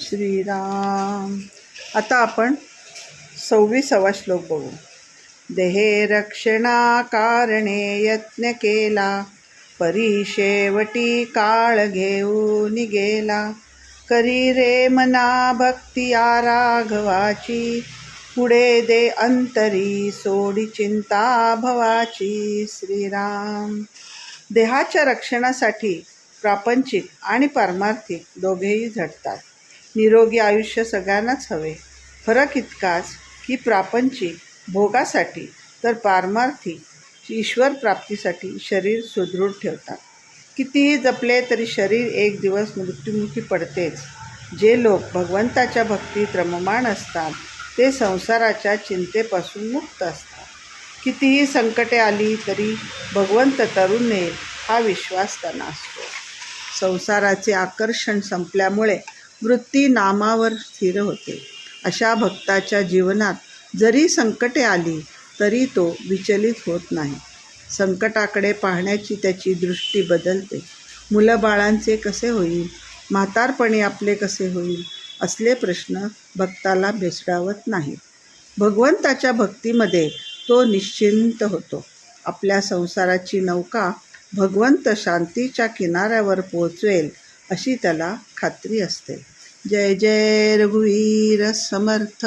श्रीराम. आता आपण सव्वीसावा श्लोक बघू. देहे रक्षणा कारणे यत्न केला परी शेवटी काळ घेऊन गेला. करी रे मना भक्ती या राघवाची पुढे दे अंतरी सोडी चिंता भवाची. श्रीराम. देहाच्या रक्षणासाठी प्रापंचिक आणि पारमार्थिक दोघेही झटतात. निरोगी आयुष्य सगळ्यांनाच हवे. फरक इतकाच की प्रापंचिक भोगासाठी तर पारमार्थिक ईश्वर प्राप्तीसाठी शरीर सुदृढ ठेवतात. कितीही जपले तरी शरीर एक दिवस मृत्युमुखी पडतेच. जे लोक भगवंताच्या भक्तीत रममाण असतात ते संसाराच्या चिंतेपासून मुक्त असतात. कितीही संकटे आली तरी भगवंत तरुण नेईल हा विश्वास त्यांना असतो. संसाराचे आकर्षण संपल्यामुळे वृत्ती नामावर स्थिर होते. अशा भक्ताच्या जीवनात जरी संकटे आली तरी तो विचलित होत नाही. संकटाकडे पाहण्याची त्याची दृष्टी बदलते. मुलं बाळांचे कसे होईल? म्हातारपणी आपले कसे होईल? असले प्रश्न भक्ताला भेसडावत नाहीत. भगवंताच्या भक्तीमध्ये तो निश्चिंत होतो. आपल्या संसाराची नौका भगवंत शांतीच्या किनाऱ्यावर पोहोचवेल अशी त्याला खात्री असते. जय जय रघुवीर समर्थ.